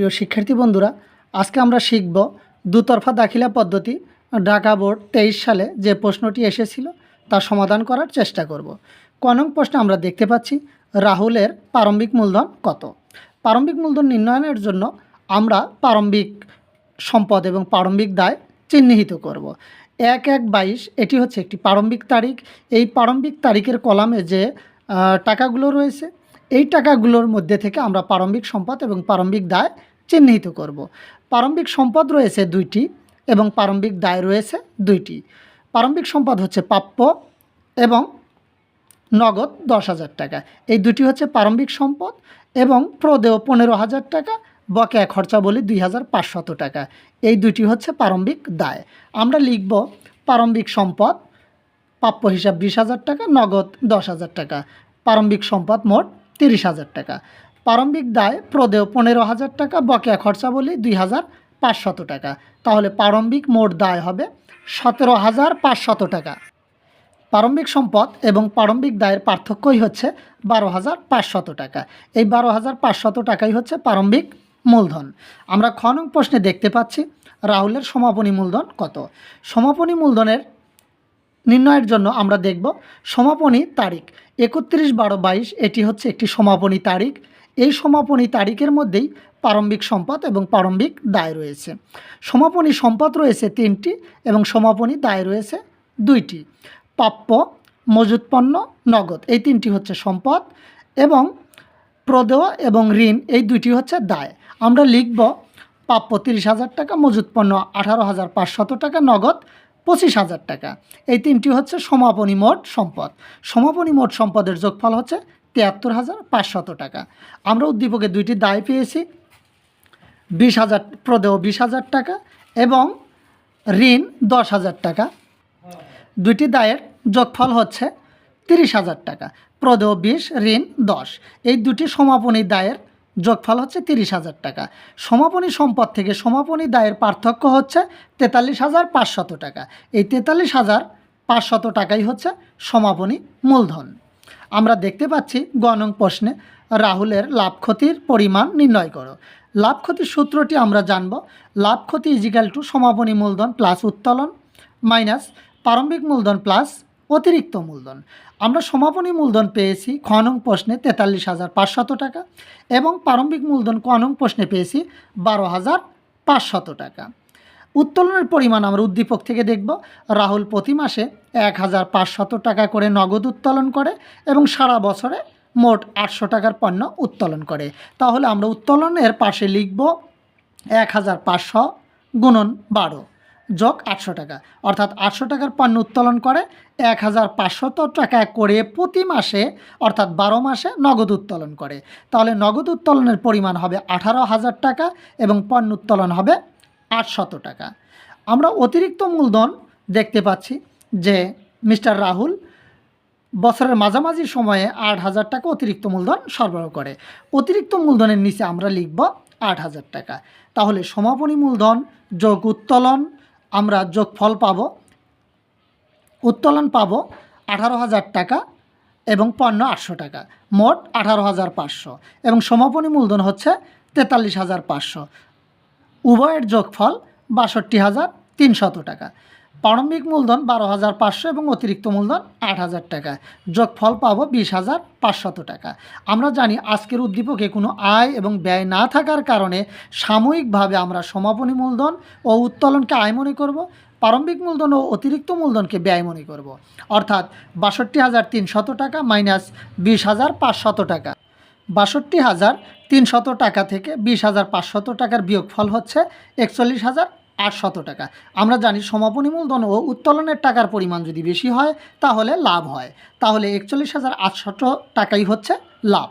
প্রিয় শিক্ষার্থী বন্ধুরা, আজকে আমরা শিখব দুতরফা দাখিলা পদ্ধতি। ঢাকা বোর্ড তেইশ সালে যে প্রশ্নটি এসেছিল, তা সমাধান করার চেষ্টা করব। ক নং প্রশ্নে আমরা দেখতে পাচ্ছি, রাহুলের প্রারম্ভিক মূলধন কত? প্রারম্ভিক মূলধন নির্ণয়নের জন্য আমরা প্রারম্ভিক সম্পদ এবং প্রারম্ভিক দায় চিহ্নিত করব। এক এক বাইশ, এটি হচ্ছে একটি প্রারম্ভিক তারিখ। এই প্রারম্ভিক তারিখের কলামে যে টাকাগুলো রয়েছে, এই টাকাগুলোর মধ্যে থেকে আমরা প্রারম্ভিক সম্পদ এবং প্রারম্ভিক দায় চিহ্নিত করব। প্রারম্ভিক সম্পদ রয়েছে দুইটি এবং প্রারম্ভিক দায় রয়েছে দুইটি। প্রারম্ভিক সম্পদ হচ্ছে প্রাপ্য এবং নগদ দশ হাজার টাকা। এই দুটি হচ্ছে প্রারম্ভিক সম্পদ এবং প্রদেয় পনেরো হাজার টাকা, বকেয়া খরচা বলি দুই হাজার পাঁচশত টাকা। এই দুটি হচ্ছে প্রারম্ভিক দায়। আমরা লিখব প্রারম্ভিক সম্পদ, প্রাপ্য হিসাব বিশ হাজার টাকা, নগদ দশ হাজার টাকা। প্রারম্ভিক সম্পদ মোট তিরিশ হাজার টাকা। প্রারম্ভিক দায় প্রদেয় পনেরো হাজার টাকা, বকেয়া খরচা বলি দুই হাজার পাঁচশত টাকা। তাহলে প্রারম্ভিক মোট দায় হবে সতেরো হাজার পাঁচশত টাকা। প্রারম্ভিক সম্পদ এবং প্রারম্ভিক দায়ের পার্থক্যই হচ্ছে বারো হাজার পাঁচশত টাকা। এই বারো হাজার পাঁচশত টাকাই হচ্ছে প্রারম্ভিক মূলধন। আমরা খ প্রশ্নে দেখতে পাচ্ছি রাহুলের সমাপনী মূলধন কত। সমাপনী মূলধনের নির্ণয়ের জন্য আমরা দেখব সমাপনী তারিখ। একত্রিশ বারো বাইশ, এটি হচ্ছে একটি সমাপনী তারিখ। এই সমাপনী তারিখের মধ্যেই প্রারম্ভিক সম্পদ এবং প্রারম্ভিক দায় রয়েছে। সমাপনী সম্পদ রয়েছে তিনটি এবং সমাপনী দায় রয়েছে দুইটি। প্রাপ্য মজুত নগদ। এই তিনটি হচ্ছে সম্পদ এবং প্রদেয় এবং ঋণ। এই দুইটি হচ্ছে দায়। আমরা লিখব প্রাপ্য তিরিশ হাজার টাকা মজুত আঠারো হাজার পাঁচশত টাকা, নগদ পঁচিশ হাজার টাকা। এই তিনটি হচ্ছে সমাপনী মোট সম্পদ সমাপনী মোট সম্পদের যোগফল হচ্ছে তিয়াত্তর হাজার পাঁচশত টাকা। আমরা উদ্দীপকে দুইটি দায় পেয়েছি, বিশ হাজার, প্রদেয় বিশ হাজার টাকা এবং ঋণ দশ হাজার টাকা। দুইটি দায়ের যোগফল হচ্ছে তিরিশ হাজার টাকা, প্রদেয় বিশ, ঋণ দশ। এই দুটি সমাপনী দায়ের যোগফল হচ্ছে তিরিশ হাজার টাকা। সমাপনী সম্পদ থেকে সমাপনী দায়ের পার্থক্য হচ্ছে তেতাল্লিশ হাজার পাঁচশত টাকা। এই তেতাল্লিশ হাজার পাঁচশত টাকাই হচ্ছে সমাপনী মূলধন। আমরা দেখতে পাচ্ছি গণং প্রশ্নে, রাহুলের লাভ ক্ষতির পরিমাণ নির্ণয় করো। লাভ ক্ষতির সূত্রটি আমরা জানব। লাভ ক্ষতি ইজিক্যাল টু সমাপনী মূলধন প্লাস উত্তোলন মাইনাস প্রারম্ভিক মূলধন প্লাস অতিরিক্ত মূলধন। আমরা সমাপনী মূলধন পেয়েছি খ নং প্রশ্নে তেতাল্লিশ হাজার পাঁচশত টাকা এবং প্রারম্ভিক মূলধন ক নং প্রশ্নে পেয়েছি বারো হাজার পাঁচশত টাকা। উত্তোলনের পরিমাণ আমরা উদ্দীপক থেকে দেখব। রাহুল প্রতি মাসে এক হাজার পাঁচশত টাকা করে নগদ উত্তোলন করে এবং সারা বছরে মোট আটশো টাকার পণ্য উত্তোলন করে। তাহলে আমরা উত্তোলনের পাশে লিখব এক হাজার পাঁচশো গুণন বারো যোগ আটশো টাকা। অর্থাৎ আটশো টাকার পণ্য উত্তোলন করে এক হাজার পাঁচশত টাকা করে প্রতি মাসে, অর্থাৎ বারো মাসে নগদ উত্তোলন করে। তাহলে নগদ উত্তোলনের পরিমাণ হবে আঠারো হাজার টাকা এবং পণ্য উত্তোলন হবে আটশত টাকা। আমরা অতিরিক্ত মূলধন দেখতে পাচ্ছি যে মিস্টার রাহুল বছরের মাঝামাঝি সময়ে আট হাজার টাকা অতিরিক্ত মূলধন সরবরাহ করে। অতিরিক্ত মূলধনের নিচে আমরা লিখব আট হাজার টাকা। তাহলে সমাপনী মূলধন, যোগ উত্তোলন, আমরা যোগফল পাব, উত্তোলন পাব আঠারো হাজার টাকা এবং পণ্য আটশো টাকা। মোট আঠারো হাজার পাঁচশো এবং সমাপনী মূলধন হচ্ছে তেতাল্লিশ হাজার পাঁচশো। উভয়ের যোগফল বাষট্টি হাজার তিনশত টাকা। প্রারম্ভিক মূলধন বারো হাজার পাঁচশো এবং অতিরিক্ত মূলধন আট হাজার টাকা। যোগফল পাবো বিশ হাজার পাঁচশত টাকা। আমরা জানি আজকের উদ্দীপকে কোনো আয় এবং ব্যয় না থাকার কারণে সাময়িকভাবে আমরা সমাপনী মূলধন ও উত্তোলনকে আয় মনে করব, প্রারম্ভিক মূলধন ও অতিরিক্ত মূলধনকে ব্যয় মনে করব। অর্থাৎ বাষট্টি হাজার তিনশত টাকা মাইনাস বিশ হাজার পাঁচশত টাকা। বাষট্টি হাজার তিনশত টাকা থেকে বিশ হাজার পাঁচশত টাকার বিয়োগফল হচ্ছে একচল্লিশ হাজার আটশত টাকা। আমরা জানি সমাপনী মূলধন ও উত্তোলনের টাকার পরিমাণ যদি বেশি হয়, তাহলে লাভ হয়। তাহলে একচল্লিশ হাজার আটশত টাকাই হচ্ছে লাভ।